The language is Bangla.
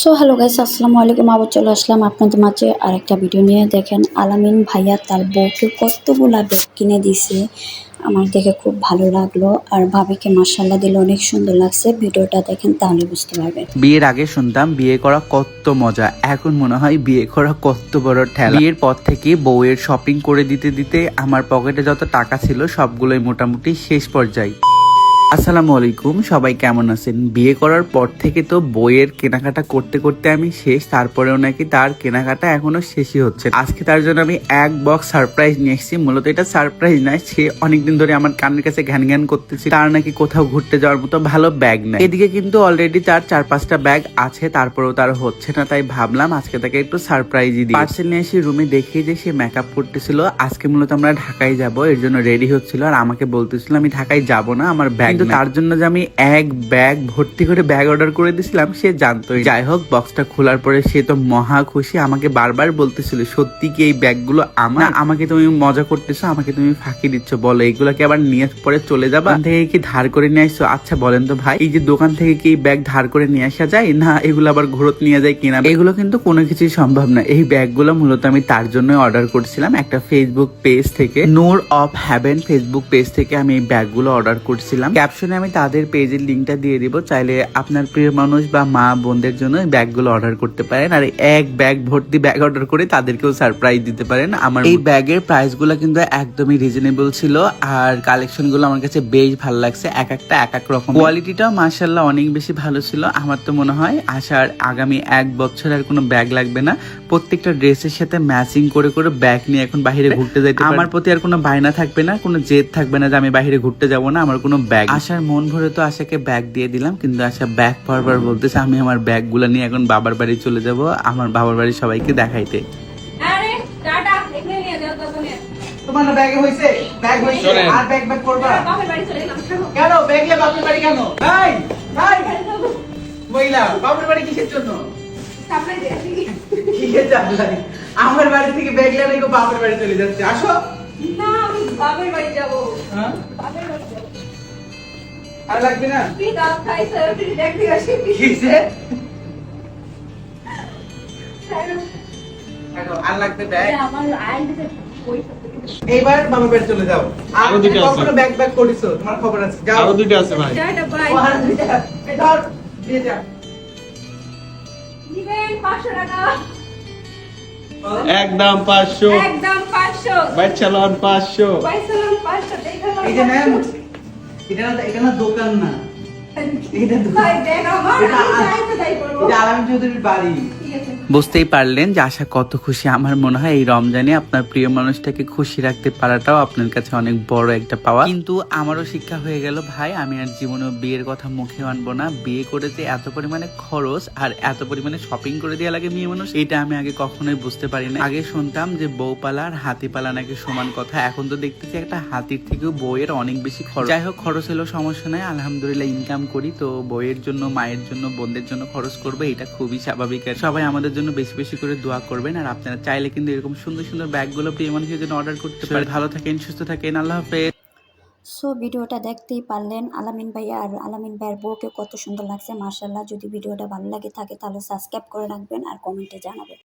সো হ্যালো গাইস আসসালামু আলাইকুম। আবার চলে আসলাম আপনাদের মাঝে আরেকটা ভিডিও নিয়ে। দেখেন, আলামিন ভাইয়া তার বউকে কতগুলা ব্যাগ কিনে দিছে। আমার দেখে খুব ভালো লাগল। আর ভাবিকে মার্শাল্লাহ দিলে অনেক সুন্দর লাগছে। ভিডিওটা দেখেন তাহলে বুঝতে পারবেন। বিয়ের আগে শুনতাম, বিয়ে করা কত মজা। এখন মনে হয় বিয়ে করা কত বড় ঠেলা। বিয়ের পর থেকে বউয়ের শপিং করে দিতে দিতে আমার পকেটে যত টাকা ছিল, সবগুলোই মোটামুটি শেষ পর্যায়ে। আসসালামু আলাইকুম, সবাই কেমন আছেন? বিয়ে করার পর থেকে তো বইয়ের কেনাকাটা করতে করতে আমি শেষ, তারপরেও নাকি তার কেনাকাটা এখনও শেষই হচ্ছে আজকে তার জন্য আমি এক বক্স সারপ্রাইজ নিয়ে এসেছি। মূলত এটা সারপ্রাইজ নয়, সে অনেকদিন ধরে আমার কানের কাছে ঘ্যান ঘ্যান করতেছে তার নাকি কোথাও ঘুরতে যাওয়ার মতো ভালো ব্যাগ নেই। এদিকে কিন্তু অলরেডি তার চার পাঁচটা ব্যাগ আছে, তারপরেও তার হচ্ছে না, তাই ভাবলাম আজকে তাকে একটু সারপ্রাইজই দিই। পার্সেল নিয়ে এসে রুমে দেখি যে সে মেকআপ করতেছিল, আজকে মূলত আমরা ঢাকায় যাব, এর জন্য রেডি হচ্ছিল। আর আমাকে বলতেছিল, আমি ঢাকায় যাব না, আমার ব্যাগ কিন্তু তার জন্য যে আমি এক ব্যাগ ভর্তি করে ব্যাগ অর্ডার করে দিয়েছিলাম সে জানতোই যাই হোক বক্সটা খোলার পরে সে তো মহা খুশি আমাকে বারবার বলতেছিল সত্যি কি এই ব্যাগগুলো আমার? আমাকে তুমি মজা করতেছো আমাকে তুমি ফাঁকি দিচ্ছ বলো এইগুলোকে আবার নিয়ে পরে চলে যাবা? থেকে কি ধার করে নিয়ে আসছো? আচ্ছা বলেন তো ভাই এই যে দোকান থেকে কি ব্যাগ ধার করে নিয়ে আসা যায়? না এগুলো আবার ঘোরত নিয়ে যায় কিনা? এগুলো কিন্তু কোনো কিছুই সম্ভব না। এই ব্যাগগুলো মূলত আমি তার জন্য অর্ডার করছিলাম একটা ফেসবুক পেজ থেকে Noor of heaven Facebook page থেকে আমি এই ব্যাগগুলো অর্ডার করছিলাম। ক্যাপশনে আমি তাদের পেজের লিঙ্কটা দিয়ে দিব। চাইলে আপনার প্রিয় মানুষ বা মা বোনদের জন্য ব্যাগগুলো অর্ডার করতে পারেন। আর এক ব্যাগ ভর্তি ব্যাগ অর্ডার করে তাদেরকেও সারপ্রাইজ দিতে পারেন। আমার এই ব্যাগের প্রাইসগুলো কিন্তু একদমই রিজনেবল ছিল। আর কালেকশনগুলো আমার কাছে বেশ ভালো লাগছে। এক একটা এক এক রকম কোয়ালিটিটাও মার্শাল্লাহ অনেক বেশি ভালো ছিল। আমার তো মনে হয় আসার আগামী এক বছর আর কোনো ব্যাগ লাগবে না। প্রত্যেকটা ড্রেসের সাথে ম্যাচিং করে করে ব্যাগ নিয়ে এখন বাইরে ঘুরতে যাইতে আমার প্রতি আর কোনো বায়না থাকবে না কোনো জেদ থাকবে না যে আমি বাইরে ঘুরতে যাব না। আমার কোনো ব্যাগ আসার মন ভরে তো আশাকে ব্যাগ দিয়ে দিলাম কিন্তু আশা ব্যাগ পরবার বলতেছে আমি আমার ব্যাগগুলো নিয়ে এখন বাবার বাড়ি চলে যাব আমার বাবার বাড়ি সবাইকে দেখাইতে। আরে টাটা এখানে নিয়ে যাও তো নিয়ে তোমার ব্যাগে হইছে ব্যাগ হইছে আর ব্যাগ ব্যাগ করবা বাপের বাড়ি চলে গেলাম শোনো। কেন? ব্যাগে বাপের বাড়ি কেন? ভাই ভাই। মহিলা বাপের বাড়ি কিসের জন্য? সামনে দেখি কিসের জানলাই আমার বাড়ি থেকে ব্যাগ বাড়ি চলে যাচ্ছে। আসো। না আমি বাপের বাড়ি যাব। হ্যাঁ? বাপের বাড়ি যাব। আর লাগবে না? তুই দাঁত খাইছে তুই দেখতে আসি কিসে এখন আর লাগবে ব্যাগ? আমার আইন দিতে এইবার বাড়ি চলে যাও। আর আরও দুইটা আছে। কখনো ব্যাগ ব্যাগ করিছো? তোমার খবর আছে। যাও। আরও দুইটা আছে ভাই। ধর দিয়ে যা। দিবেন পাঁচশো টাকা। একদম পাঁচশো। একদম পাঁচশো। পাঁচশো। এই যে ম্যাম এটা না এটা না দোকান না। এটা দোকান এটা আমি আ- চাইতে তাই করব। এটা আলামিন চৌধুরীর বাড়ি। বুঝতেই পারলেন যে আশা কত খুশি। আমার মনে হয় এই রমজানে আপনার প্রিয় মানুষটাকে খুশি রাখতে পারাটাও আপনার কাছে অনেক বড় একটা পাওয়া। কিন্তু আমারও শিক্ষা হয়ে গেল, ভাই, আমি আর জীবনে বিয়ের কথা মুখে আনব না। বিয়ে করে যে এত পরিমাণে খরচ আর এত পরিমাণে শপিং করে দেওয়া লাগে মেয়ে মানুষ, এটা আমি আগে কখনোই বুঝতে পারি না আগে শুনতাম যে বউপালা আর হাতিপালা নাকি সমান কথা, এখন তো দেখতেছি একটা হাতির থেকেও বইয়ের অনেক বেশি খরচ। যাই হোক, খরচ হলেও সমস্যা নাই, আলহামদুলিল্লাহ ইনকাম করি, তো বইয়ের জন্য, মায়ের জন্য, বোনদের জন্য খরচ করবে, এটা খুবই স্বাভাবিক সবাই আমাদের জন্য বেশি বেশি করে দোয়া করবেন আর আপনারা চাইলে কিন্তু এরকম সুন্দর সুন্দর ব্যাগগুলো প্রিয় মানুষের জন্য অর্ডার করতে পারেন। ভালো থাকেন সুস্থ থাকেন আল্লাহ হাফেজ। সো ভিডিওটা দেখতেই পারলেন আলামিন ভাই আর আলামিন ভাইয়ের বউকে কত সুন্দর লাগছে মার্শাল্লাহ যদি ভিডিওটা ভালো লাগে থাকে তাহলে সাবস্ক্রাইব করে রাখবেন আর কমেন্টে জানাবেন।